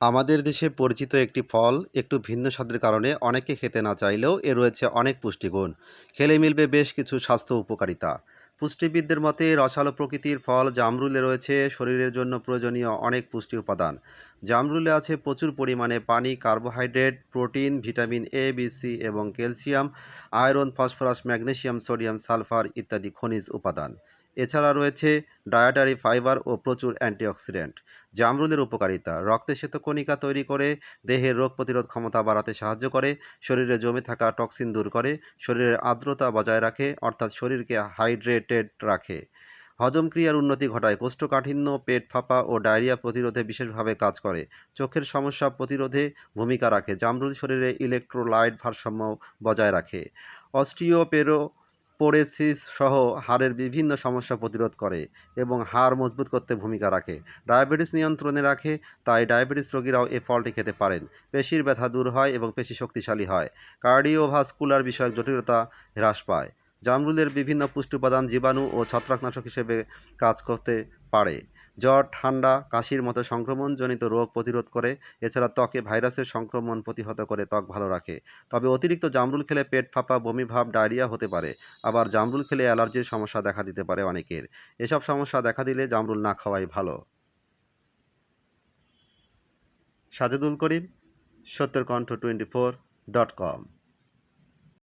আমাদের দেশে পরিচিত একটি ফল একটু ভিন্ন স্বাদের কারণে অনেকে খেতে না চাইলেও এ রয়েছে অনেক পুষ্টিগুণ। খেলে মিলবে বেশ কিছু স্বাস্থ্য উপকারিতা। পুষ্টিবিদদের মতে রসালো প্রকৃতির ফল জামরুলে রয়েছে, শরীরের জন্য প্রয়োজনীয় অনেক পুষ্টি উপাদান। জামরুলে আছে প্রচুর পরিমাণে পানি, carbohydrate, protein, vitamin A B C এবং calcium, iron, phosphorus, magnesium, sodium, sulphur ইত্যাদি খনিজ উপাদান। এছাড়া রয়েছে ডায়েটারি ফাইবার ও প্রচুর অ্যান্টিঅক্সিডেন্ট। জামরুলের উপকারিতা, রক্তে শ্বেতকণিকা তৈরি করে, দেহের রোগ প্রতিরোধ ক্ষমতা বাড়াতে সাহায্য করে, শরীরে জমে থাকা টক্সিন দূর করে, শরীরের আর্দ্রতা বজায় রাখে, অর্থাৎ শরীরকে হাইড্রেটেড রাখে। হজম ক্রিয়ার উন্নতি ঘটায়, কোষ্ঠকাঠিন্য, পেট ফাঁপা ও ডায়রিয়া প্রতিরোধে বিশেষভাবে কাজ করে। চোখের সমস্যা প্রতিরোধে ভূমিকা রাখে, জামরুল শরীরে ইলেকট্রোলাইট ভারসাম্য বজায় রাখে। অস্টিওপেরো পোরেসিস সহ হাড়ের বিভিন্ন সমস্যা প্রতিরোধ করে এবং হাড় মজবুত করতে ভূমিকা রাখে। ডায়াবেটিস নিয়ন্ত্রণে রাখে, তাই ডায়াবেটিস রোগীরাও এই ফলটি খেতে পারেন। পেশির ব্যথা দূর হয় এবং পেশি শক্তিশালী হয়। কার্ডিওভাস্কুলার বিষয়ক জটিলতা হ্রাস পায়। জামরুলের বিভিন্ন পুষ্টি উপাদান জীবাণু ও ছত্রাকনাশক হিসেবে কাজ করতে পারে। জ্বর, ঠান্ডা, কাশির মতো সংক্রমণজনিত রোগ প্রতিরোধ করে, এছাড়া ত্বকে ভাইরাসের সংক্রমণ প্রতিহত করে ত্বক ভালো রাখে। তবে অতিরিক্ত জামরুল খেলে পেট ফাঁপা, বমি ভাব, ডায়রিয়া হতে পারে। আবার জামরুল খেলে অ্যালার্জির সমস্যা দেখা দিতে পারে অনেকের। এসব সমস্যা দেখা দিলে জামরুল না খাওয়াই ভালো। সাজেদুল করিম, সত্যের কণ্ঠ টোয়েন্টি ফোর ডট কম